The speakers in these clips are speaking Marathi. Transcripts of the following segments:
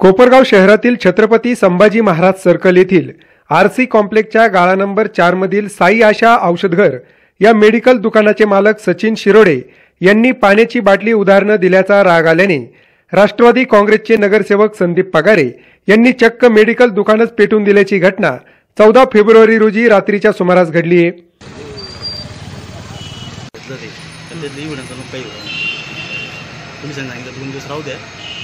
कोपरगाव शहरातील छत्रपती संभाजी महाराज सर्कल येथील आर सी कॉम्प्लेक्सच्या गाळा नंबर चारमधील साई आशा औषधघर या मेडिकल दुकानाचे मालक सचिन शिरोडे यांनी पाण्याची बाटली उदाहरणं दिल्याचा राग आल्याने राष्ट्रवादी काँग्रेसचे नगरसेवक संदीप पगारे यांनी चक्क मेडिकल दुकानच पेटून दिल्याची घटना चौदा फेब्रुवारी रोजी रात्रीच्या सुमारास घडली आहे. तुम्ही सांगितलं दोन दिवस राहू द्या.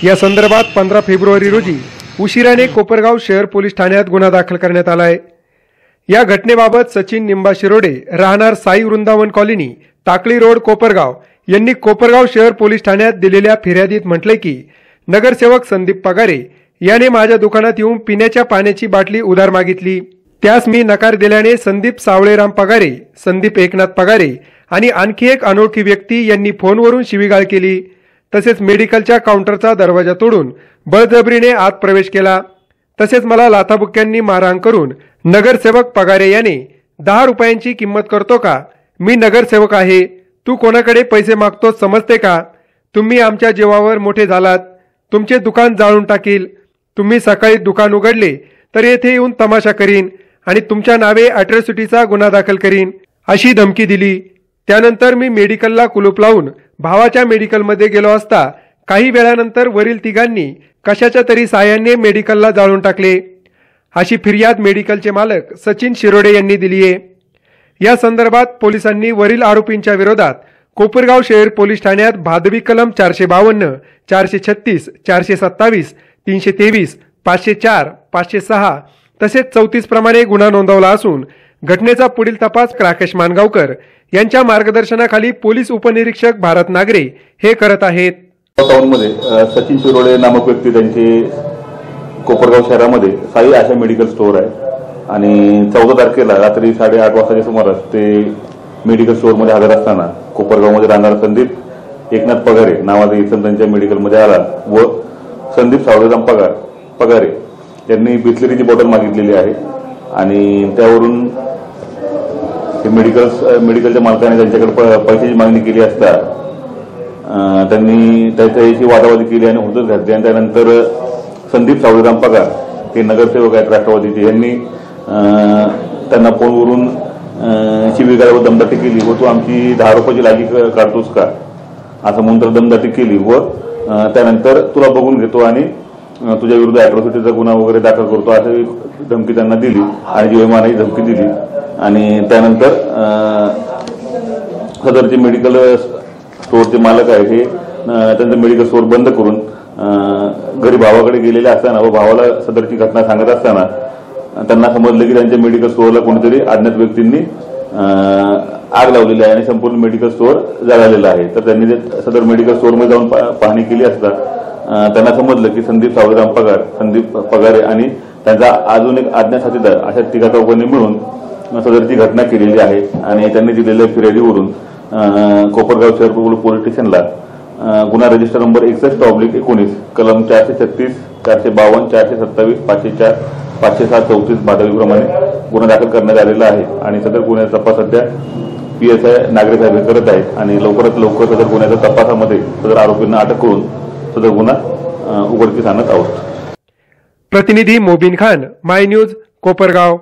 या संदर्भात पंधरा फेब्रुवारी रोजी उशिराने कोपरगाव शहर पोलीस ठाण्यात गुन्हा दाखल करण्यात आला आहे. या घटनेबाबत सचिन निंबा शिरोडे राहणार साई वृंदावन कॉलनी टाकळी रोड कोपरगाव यांनी कोपरगाव शहर पोलीस ठाण्यात दिलेल्या फिर्यादीत म्हटले की नगरसेवक संदीप पगारे याने माझ्या दुकानात येऊन पिण्याच्या पाण्याची बाटली उधार मागितली. त्यास मी नकार दिल्याने संदीप सावळेराम पगारे संदीप एकनाथ पगारे आणि आणखी एक अनोळखी व्यक्ती यांनी फोनवरून शिवीगाळ केली. तसेच मेडिकलच्या काउंटरचा दरवाजा तोडून बळजबरीने आत प्रवेश केला. तसेच मला लाथाबुक्क्यांनी मारहाण करून नगरसेवक पगारे याने दहा रुपयांची किंमत करतो का? मी नगरसेवक आहे. तू कोणाकडे पैसे मागतो समजते का? तुम्ही आमच्या जीवावर मोठे झालात. तुमचे दुकान जाळून टाकील. तुम्ही सकाळी दुकान उघडले तर येथे येऊन तमाशा करीन आणि तुमच्या नावे अट्रॉसिटीचा गुन्हा दाखल करीन अशी धमकी दिली. त्यानंतर मी मेडिकलला कुलूप लावून भावाच्या मेडिकलमध्ये गेलो असता काही वेळानंतर वरील तिघांनी कशाच्या तरी साहाय्याने मेडिकलला जाळून टाकले. अशी फिर्याद मेडिकलचे मालक सचिन शिरोडे यांनी दिली आहे. या संदर्भात पोलिसांनी वरील आरोपींच्या विरोधात कोपरगाव शहर पोलीस ठाण्यात भादवी कलम चारशे बावन्न चारशे छत्तीस चारशे सत्तावीस तीनशे तेवीस पाचशे चार पाचशे सहा तसेच चौतीस प्रमाणे गुन्हा नोंदवला असून घटनेचा पुढील तपास राकेश मानगावकर यांच्या मार्गदर्शनाखाली पोलीस उपनिरीक्षक भारत नागरे हे करत आहेत. सचिन शिरोळे नामक व्यक्ती त्यांचे कोपरगाव शहरामध्ये साई आशा मेडिकल स्टोअर आहे. आणि चौदा तारखेला रात्री साडेआठ वाजताच्या सुमारास ते मेडिकल स्टोअरमध्ये हजर असताना कोपरगावमध्ये राहणारा संदीप एकनाथ पगारे नावाचा इसम त्यांच्या मेडिकलमध्ये आला व संदीप सावळेराम पगार पगारे यांनी बिस्लरीची बॉटल मागितलेली आहे. आणि त्यावरून ते मेडिकल मेडिकलच्या मालकाने त्यांच्याकडे प- पैशाची मागणी केली असता त्यांनी त्याच्याशी वादावादी केली आणि हुजत घातली आणि त्यानंतर संदीप सावळीराम पगार हे नगरसेवक आहेत राष्ट्रवादीचे. यांनी त्यांना फोनवरून अं, व दमदाटी केली. व तू आमची दहा रुपयाची लागी क- काढतोस का? असं म्हणून तर दमदाटी केली. हो, व त्यानंतर तुला बघून घेतो आणि तुझ्या विरुद्ध अॅट्रॉसिटीचा गुन्हा वगैरे दाखल करतो अशी धमकी त्यांना दिली. आणि जीवमानाची धमकी दिली. आणि त्यानंतर सदरचे मेडिकल स्टोअरचे मालक आहेत हे त्यांचं मेडिकल स्टोअर बंद करून घरी भावाकडे गेलेले असताना व भावाला सदरची घटना सांगत असताना त्यांना समजलं की त्यांच्या मेडिकल स्टोअरला कोणीतरी अज्ञात व्यक्तींनी आग लावलेली आहे आणि संपूर्ण मेडिकल स्टोअर जळालेला आहे. तर त्यांनी ते सदर मेडिकल स्टोअरमध्ये जाऊन पा- पाहणी केली असता त्यांना समजलं की संदीप सावळीराम पगार संदीप पगारे आणि त्यांचा अजून एक आज्ञा साथीदार अशा तिघा चौकांनी मिळून सदरची घटना केलेली आहे आणि त्यांनी दिलेल्या फिर्यादीवरून कोपरगाव शहर पोलीस स्टेशनला गुन्हा रजिस्टर नंबर एकसष्ट ऑब्लिक एकोणीस कलम चारशे छत्तीस चारशे बावन्न चारशे सत्तावीस पाचशे चार पाचशे सात चौतीस भादवीप्रमाणे गुन्हा दाखल करण्यात आलेला आहे. आणि सदर गुन्ह्याचा तपास सध्या पी एस आय नागरे साहेब करत आहेत आणि लवकरात लवकर सदर गुन्ह्याच्या तपासामध्ये सदर आरोपींना अटक करून सदर गुन्हा उघडकीस आणत आहोत. प्रतिनिधी मोबिन खान माय न्यूज कोपरगाव.